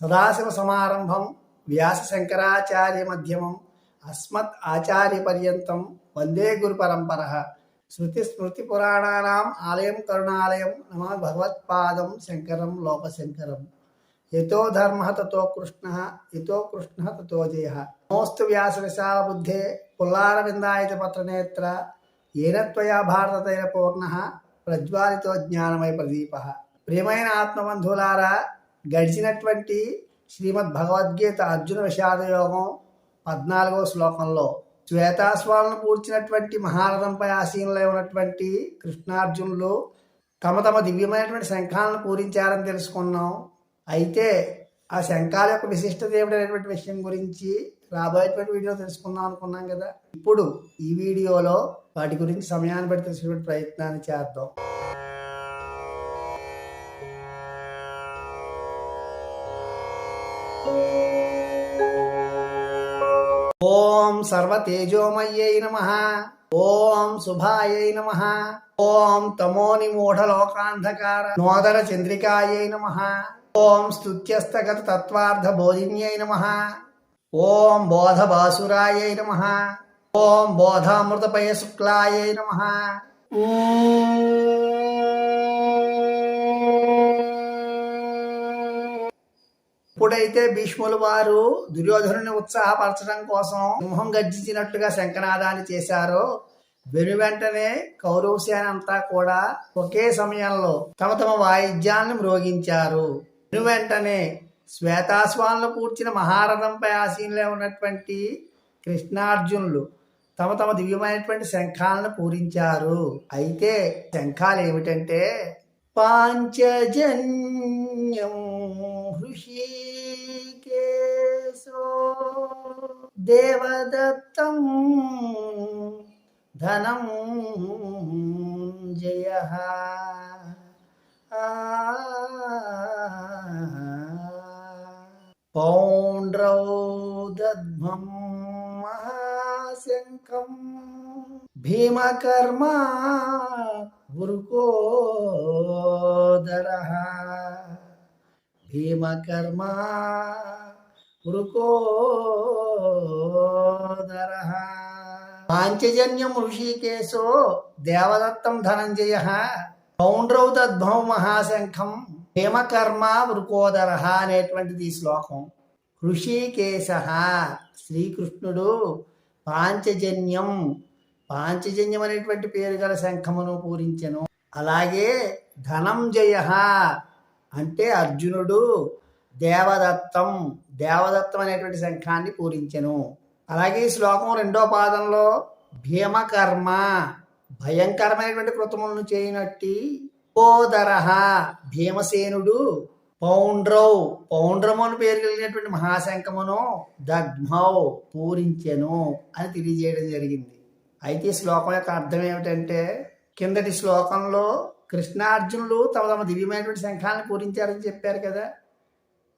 సదాశివ సమారంభం వ్యాస శంకరాచార్య మధ్యమం అస్మత్ ఆచార్య పర్యంతం వందే గురు పరంపర శృతి స్మృతి పురాణానాం ఆలయం కరుణాలయం నమ భగవత్పాదం శంకరం లోకశంకరం యతో ధర్మ తతో కృష్ణ యతో కృష్ణ తతో జయ. నమోస్తు వ్యాస విశాల బుద్ధే పుల్లారవిందాయత పత్రనేత్ర ఏనత్వయా త్వయా పూర్ణ ప్రజ్వాలితో జ్ఞానమయ ప్రదీప. ప్రియమైన ఆత్మబంధువులారా గడిచినటువంటి శ్రీమద్ భగవద్గీత అర్జున విషాద యోగం పద్నాలుగో శ్లోకంలో శ్వేతాస్వాలను పూడ్చినటువంటి మహారథంపై ఆశీనులై ఉన్నటువంటి కృష్ణార్జునులు తమ తమ దివ్యమైనటువంటి శంఖాలను పూరించారని తెలుసుకున్నాం. అయితే ఆ శంఖాల యొక్క విశిష్టత ఏమిటనేటువంటి విషయం గురించి రాబోయేటువంటి వీడియో తెలుసుకుందాం అనుకున్నాం కదా. ఇప్పుడు ఈ వీడియోలో వాటి గురించి సమయాన్ని బట్టి తెలిసినటువంటి ప్రయత్నాన్ని చేద్దాం. ఓం సర్వతేజోమయ్యై నమ. ఓం శుభాయై నమ. ఓం తమోని మూఢలోకాంధకార నోదర చంద్రికాయై నమ. ఓం స్తుత్యస్తగత తత్వార్థ బోధిన్యై నమ. ఓం బోధ బాసురాయై నమ. ఓం బోధామృతపయ శుక్లాయై నమ. ఓం ఎప్పుడైతే భీష్ములు వారు దుర్యోధనుని ఉత్సాహపరచడం కోసం సింహం గర్జించినట్టుగా శంఖనాదాన్ని చేశారో వెను వెంటనే కౌరవ సేన అంతా కూడా ఒకే సమయంలో తమ తమ వాయిద్యాలను మ్రోగించారు. వెను వెంటనే శ్వేతాశ్వాలను కూర్చిన మహారథంపై ఆసీనులే ఉన్నటువంటి కృష్ణార్జునులు తమ తమ దివ్యమైనటువంటి శంఖాలను పూరించారు. అయితే శంఖాలు ఏమిటంటే పాంచజన్యం హృషీకేశో దేవదత్తం ధనం జయ. పౌండ్రౌ దద్మం మహాశంఖం భీమకర్మ వృకోదర భీమకర్మ వృకోదర పాంచజన్యం ఋషికేశో దేవదత్తం ధనంజయ. పౌండ్రౌ తద్భౌ మహాశంఖం హేమకర్మ వృకోదర అనేటువంటిది ఈ శ్లోకం. ఋషికేశ శ్రీకృష్ణుడు పాంచజన్యం పాంచజన్యం అనేటువంటి పేరు గల శంఖమును పూరించెను. అలాగే ధనంజయ అంటే అర్జునుడు దేవదత్తం దేవదత్తం అనేటువంటి శంఖాన్ని పూరించెను. అలాగే ఈ శ్లోకం రెండో పాదంలో భీమకర్మ భయంకరమైనటువంటి కృతములను చేయనట్టి ఓదర భీమసేనుడు పౌండ్రౌ పౌండ్రము అని పేరు కలిగినటువంటి మహాశంఖమును దగ్మౌ పూరించెను అని తెలియజేయడం జరిగింది. అయితే ఈ శ్లోకం యొక్క అర్థం ఏమిటంటే కిందటి శ్లోకంలో కృష్ణార్జునులు తమ తమ దివ్యమైనటువంటి శంఖాలను పూరించారని చెప్పారు కదా.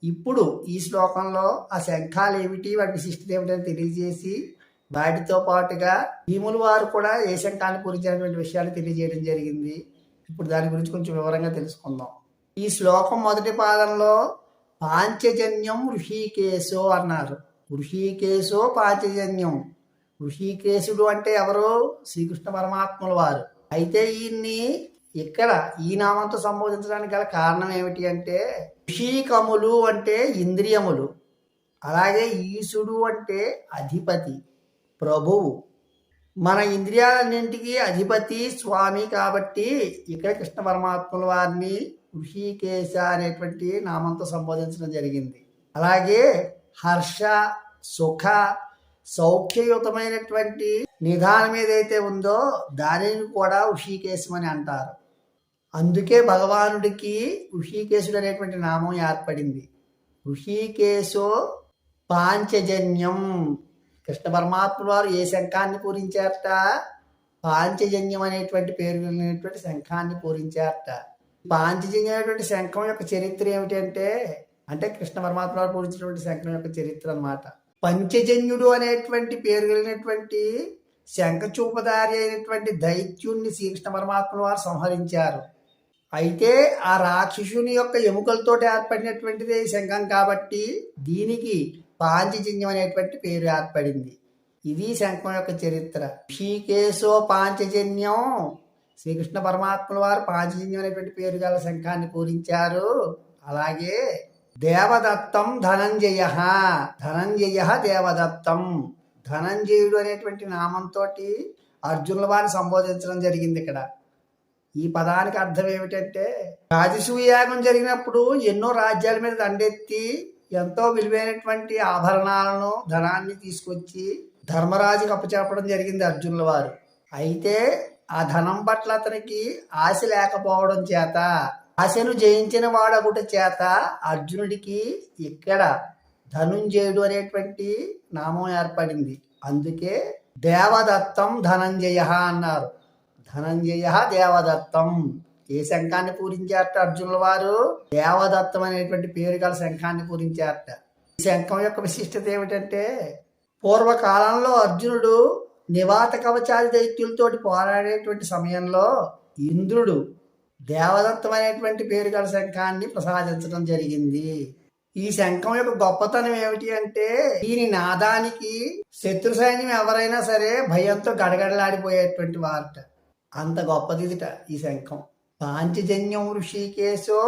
ఇప్పుడు ఈ శ్లోకంలో ఆ శంఖాలు ఏమిటి వాటి విశిష్టత ఏమిటని తెలియజేసి వాటితో పాటుగా భీముల వారు కూడా ఏ శంఖాన్ని పూరించినటువంటి విషయాలు తెలియజేయడం జరిగింది. ఇప్పుడు దాని గురించి కొంచెం వివరంగా తెలుసుకుందాం. ఈ శ్లోకం మొదటి పాదంలో పాంచజన్యం ఋషికేశో అన్నారు. ఋషికేశో పాంచజన్యం. ఋషికేశుడు అంటే ఎవరు? శ్రీకృష్ణ పరమాత్ముల వారు. అయితే ఈయన్ని ఇక్కడ ఈ నామంతో సంబోధించడానికి గల కారణం ఏమిటి అంటే ఋషికములు అంటే ఇంద్రియములు అలాగే ఈశుడు అంటే అధిపతి ప్రభువు. మన ఇంద్రియాలన్నింటికి అధిపతి స్వామి కాబట్టి ఇక్కడ కృష్ణ పరమాత్ముల వారిని ఋషికేశ అనేటువంటి నామంతో సంబోధించడం జరిగింది. అలాగే హర్ష సుఖ సౌఖ్యయుతమైనటువంటి నిధానం ఏదైతే ఉందో దానిని కూడా ఋషికేశం అని అంటారు. అందుకే భగవానుడికి ఋషికేశుడు అనేటువంటి నామం ఏర్పడింది. ఋషికేశో పాంచజన్యం. కృష్ణ పరమాత్మ వారు ఏ శంఖాన్ని పూరించారట? పాంచజన్యం అనేటువంటి పేరు అనేటువంటి శంఖాన్ని పూరించారట. పాంచజన్యం అనేటువంటి శంఖం యొక్క చరిత్ర ఏమిటంటే అంటే కృష్ణ పరమాత్మ వారు పూరించినటువంటి శంఖం యొక్క చరిత్ర అన్నమాట. పంచజన్యుడు అనేటువంటి పేరు కలిగినటువంటి శంఖచూపధారి అయినటువంటి దైత్యుణ్ణి శ్రీకృష్ణ పరమాత్మ వారు సంహరించారు. అయితే ఆ రాక్షసుని యొక్క ఎముకలతో ఏర్పడినటువంటిదే శంఖం కాబట్టి దీనికి పాంచజన్యం అనేటువంటి పేరు ఏర్పడింది. ఇది శంఖం యొక్క చరిత్ర. ఋషికేశో పాంచజన్యం. శ్రీకృష్ణ పరమాత్మల వారు పాంచజన్యం అనేటువంటి పేరు గల శంఖాన్ని పూరించారు. అలాగే దేవదత్తం ధనంజయ. ధనంజయ దేవదత్తం. ధనంజయుడు అనేటువంటి నామంతో అర్జునుల వారిని సంబోధించడం జరిగింది ఇక్కడ. ఈ పదానికి అర్థం ఏమిటంటే రాజసూయాగం జరిగినప్పుడు ఎన్నో రాజ్యాల మీద దండెత్తి ఎంతో విలువైనటువంటి ఆభరణాలను ధనాన్ని తీసుకొచ్చి ధర్మరాజుకి అప్పచెప్పడం జరిగింది అర్జునుల వారు. అయితే ఆ ధనం పట్ల అతనికి ఆశ లేకపోవడం చేత ఆశను జయించిన వాడగుట చేత అర్జునుడికి ఇక్కడ ధనుంజయుడు అనేటువంటి నామం ఏర్పడింది. అందుకే దేవదత్తం ధనంజయ అన్నారు. ధనంజయ దేవదత్తం. ఏ శంఖాన్ని పూరించారట అర్జునుల వారు? దేవదత్తం అనేటువంటి పేరు గల శంఖాన్ని పూరించారట ఈ శంఖం యొక్క విశిష్టత ఏమిటంటే పూర్వకాలంలో అర్జునుడు నివాత కవచాది దైత్యులతోటి పోరాడేటువంటి సమయంలో ఇంద్రుడు దేవదత్తం అనేటువంటి పేరు గల శంఖాన్ని ప్రసాదించడం జరిగింది. ఈ శంఖం యొక్క గొప్పతనం ఏమిటి అంటే దీని నాదానికి శత్రు సైన్యం ఎవరైనా సరే భయంతో గడగడలాడిపోయేటువంటి వారట. అంత గొప్పదిదిట ఈ శంఖం. పాంచజన్యం ఋషికేశో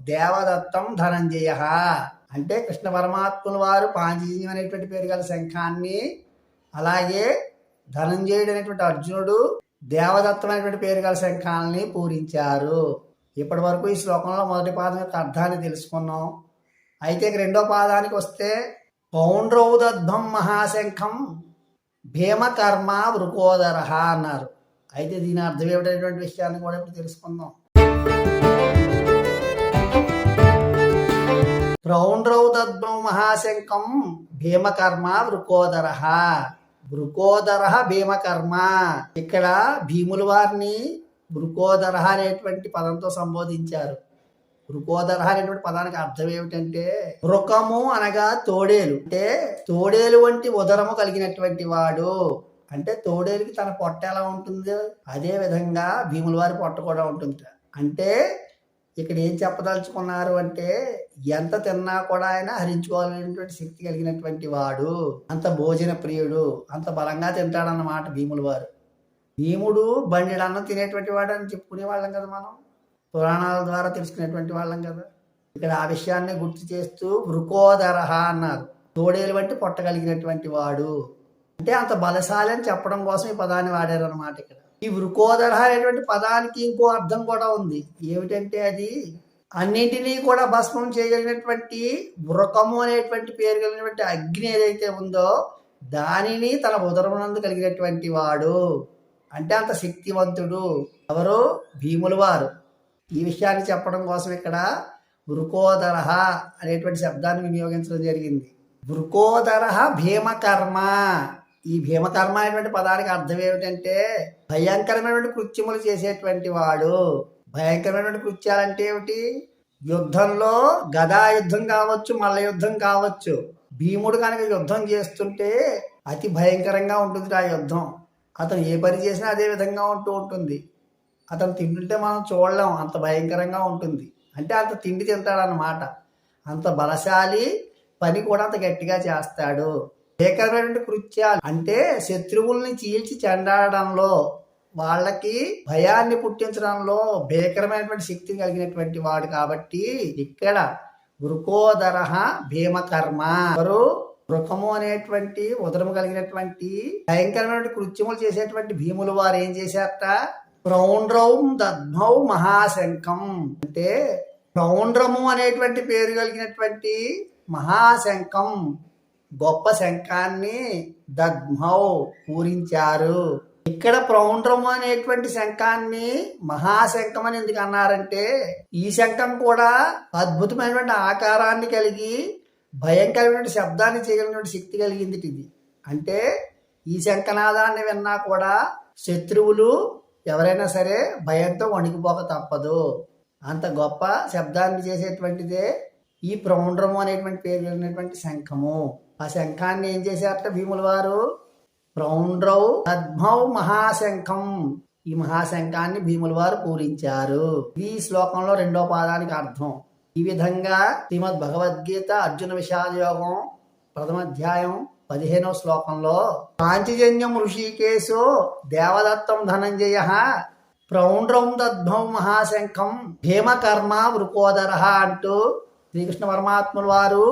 దేవదత్తం ధనంజయ. అంటే కృష్ణ పరమాత్ముల వారు పాంచజన్యం అనేటువంటి పేరు గల శంఖాన్ని అలాగే ధనంజయుడు అనేటువంటి అర్జునుడు దేవదత్తం అనేటువంటి పేరు గల శంఖాలని పూరించారు. ఇప్పటి వరకు ఈ శ్లోకంలో మొదటి పాదం యొక్క అర్థాన్ని తెలుసుకున్నాం. అయితే రెండో పాదానికి వస్తే పౌండ్రౌదద్భం మహాశంఖం భీమకర్మ వృకోదర అన్నారు. అయితే దీని అర్థం ఏమిటనేటువంటి విషయాన్ని కూడా ఇప్పుడు తెలుసుకుందాం. ప్రౌండ్రౌదద్భం మహాశంఖం భీమకర్మ వృకోదర. వృకోదర భీమకర్మ. ఇక్కడ భీముల వారిని వృకోదర అనేటువంటి పదంతో సంబోధించారు. వృకోదర అనేటువంటి పదానికి అర్థం ఏమిటంటే వృకము అనగా తోడేలు. అంటే తోడేలు వంటి ఉదరము కలిగినటువంటి వాడు. అంటే తోడేలుకి తన పొట్ట ఎలా ఉంటుంది అదే విధంగా భీముల వారి పొట్ట కూడా ఉంటుంది అంటే ఇక్కడ ఏం చెప్పదలుచుకున్నారు అంటే ఎంత తిన్నా కూడా ఆయన హరించుకోవాలనేటువంటి శక్తి కలిగినటువంటి వాడు అంత భోజన ప్రియుడు అంత బలంగా తింటాడన్నమాట భీముల వారు. భీముడు బండిడన్నం తినేటువంటి వాడు అని చెప్పుకునే వాళ్ళం కదా మనం. పురాణాల ద్వారా తెలుసుకునేటువంటి వాళ్ళం కదా. ఇక్కడ ఆ విషయాన్ని గుర్తు చేస్తూ వృకోదరహ అన్నారు. తోడేలు వంటి పొట్ట కలిగినటువంటి వాడు. అంటే అంత బలశాలి అని చెప్పడం కోసం ఈ పదాన్ని వాడారు అనమాట ఇక్కడ. ఈ వృకోదర అనేటువంటి పదానికి ఇంకో అర్థం కూడా ఉంది. ఏమిటంటే అది అన్నింటినీ కూడా భస్మం చేయగలిగినటువంటి వృకము అనేటువంటి పేరు కలిగినటువంటి అగ్ని ఏదైతే ఉందో దానిని తన ఉదరమునందు కలిగినటువంటి వాడు. అంటే అంత శక్తివంతుడు. ఎవరు? భీముల వారు. ఈ విషయాన్ని చెప్పడం కోసం ఇక్కడ వృకోదర అనేటువంటి శబ్దాన్ని వినియోగించడం జరిగింది. వృకోదర భీమకర్మ. ఈ భీమకర్మ అనేటువంటి పదానికి అర్థం ఏమిటంటే భయంకరమైనటువంటి కృత్యములు చేసేటువంటి వాడు. భయంకరమైనటువంటి కృత్యాలంటే ఏమిటి? యుద్ధంలో గదా యుద్ధం కావచ్చు మల్ల యుద్ధం కావచ్చు. భీముడు కనుక యుద్ధం చేస్తుంటే అతి భయంకరంగా ఉంటుంది ఆ యుద్ధం. అతను ఏ పని చేసినా అదే విధంగా ఉంటూ ఉంటుంది. అతను తింటుంటే మనం చూడలేం అంత భయంకరంగా ఉంటుంది. అంటే అంత తిండి తింటాడన్నమాట. అంత బలశాలి పని కూడా అంత గట్టిగా చేస్తాడు. భీకరమైనటువంటి కృత్యాలు. అంటే శత్రువుల్ని చీల్చి చెండాడడంలో వాళ్ళకి భయాన్ని పుట్టించడంలో భీకరమైనటువంటి శక్తిని కలిగినటువంటి వాడు కాబట్టి ఇక్కడ వృకోదర భీమకర్మ. ఎవరు? వృకము అనేటువంటి ఉదరము కలిగినటువంటి భయంకరమైనటువంటి కృత్యములు చేసేటువంటి భీములు వారు ఏం చేశారట? ప్రౌండ్రౌం దద్మౌ మహాశంఖం. అంటే ప్రౌండ్రము అనేటువంటి పేరు కలిగినటువంటి మహాశంఖం. గొప్ప శంఖాన్ని దగ్మౌ పూరించారు. ఇక్కడ ప్రౌండ్రము అనేటువంటి శంఖాన్ని మహాశంఖం అని ఎందుకు అన్నారంటే ఈ శంఖం కూడా అద్భుతమైనటువంటి ఆకారాన్ని కలిగి భయంకరమైన శబ్దాన్ని చేయగలిగినటువంటి శక్తి కలిగింది ఇది. అంటే ఈ శంఖనాదాన్ని విన్నా కూడా శత్రువులు ఎవరైనా సరే భయంతో వణికిపోక తప్పదు. అంత గొప్ప శబ్దాన్ని చేసేటువంటిదే ఈ ప్రౌండ్రము అనేటువంటి పేరు కలిగినటువంటి శంఖము. ఆ శంఖాన్ని ఏం చేశారట భీముల వారు? రౌండ్రౌ పద్మౌ మహాశంఖం. ఈ మహాశంఖాన్ని భీముల వారు పూరించారు. ఇది ఈ శ్లోకంలో రెండో పాదానికి అర్థం. ఈ విధంగా శ్రీమద్ భగవద్గీత అర్జున విషాద యోగం ప్రథమ అధ్యాయం పదిహేనవ శ్లోకంలో పాంచజన్యం ఋషికేశో దేవదత్తం ధనంజయ ప్రౌండ్రౌం దద్భం మహాశంఖం భీమకర్మ వృకోదర అంటూ శ్రీకృష్ణ పరమాత్ముల వారు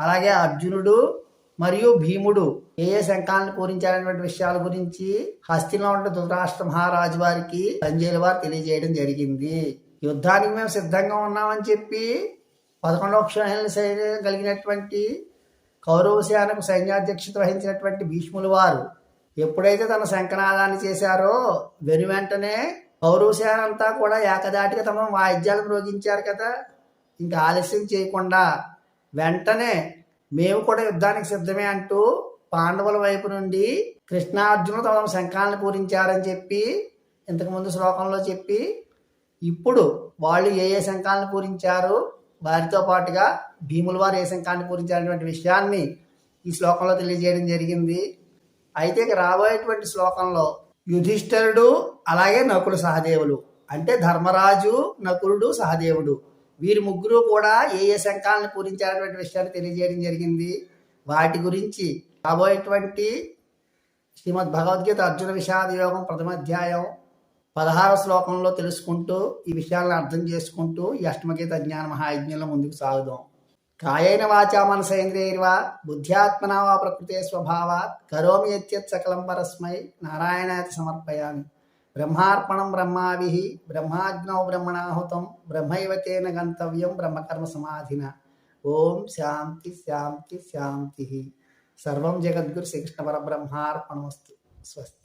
అలాగే అర్జునుడు మరియు భీముడు ఏ ఏ శంఖాలను పూరించారనేటువంటి విషయాల గురించి హస్తిలో ఉన్న ధృతరాష్ట్ర మహారాజు వారికి సంజయుల వారు తెలియజేయడం జరిగింది. యుద్ధానికి మేము సిద్ధంగా ఉన్నామని చెప్పి పదకొండవ క్షణాలను కలిగినటువంటి కౌరవ సేనకు సైన్యాధ్యక్షత వహించినటువంటి భీష్ముల వారు ఎప్పుడైతే తన శంఖనాదాన్ని చేశారో వెను వెంటనే కౌరవ సేన అంతా కూడా ఏకదాటిగా తమ వాయిద్యాలు మ్రోగించారు కదా. ఇంకా ఆలస్యం చేయకుండా వెంటనే మేము కూడా యుద్ధానికి సిద్ధమే అంటూ పాండవుల వైపు నుండి కృష్ణార్జునులు తమ శంఖాలను పూరించారని చెప్పి ఇంతకుముందు శ్లోకంలో చెప్పి ఇప్పుడు వాళ్ళు ఏ ఏ శంఖాలను పూరించారు వారితో పాటుగా భీముల వారు ఏ శంఖాన్ని పూరించారనేటువంటి విషయాన్ని ఈ శ్లోకంలో తెలియజేయడం జరిగింది. అయితే ఇక రాబోయేటువంటి శ్లోకంలో యుధిష్ఠరుడు అలాగే నకులు సహదేవులు అంటే ధర్మరాజు నకులుడు సహదేవుడు వీరి ముగ్గురు కూడా ఏ ఏ శంఖాలను పూరించారనేటువంటి విషయాన్ని తెలియజేయడం జరిగింది. వాటి గురించి రాబోయేటువంటి శ్రీమద్ భగవద్గీత అర్జున విషాద యోగం ప్రథమ అధ్యాయం పదహార శ్లోకంలో తెలుసుకుంటూ ఈ విషయాలను అర్థం చేసుకుంటూ ఈ అష్టమగీత జ్ఞాన మహాయజ్ఞంలో ముందుకు సాగుదాం. కాయైన వాచా మనసేంద్రియర్వా బుద్ధ్యాత్మనా వా ప్రకృతే స్వభావాత్ కరోమి ఎత్యత్ సకలం పరస్మై నారాయణాతి సమర్పయామి. బ్రహ్మార్పణం బ్రహ్మాభి బ్రహ్మాగ్నౌ బ్రహ్మణాహుతం బ్రహ్మైవ తేన గంతవ్యం బ్రహ్మకర్మ సమాధిన. ఓం శాంతి శాంతి శాంతి. సర్వం జగద్గురు శ్రీకృష్ణ పరబ్రహ్మార్పణమస్తు. స్వస్తి.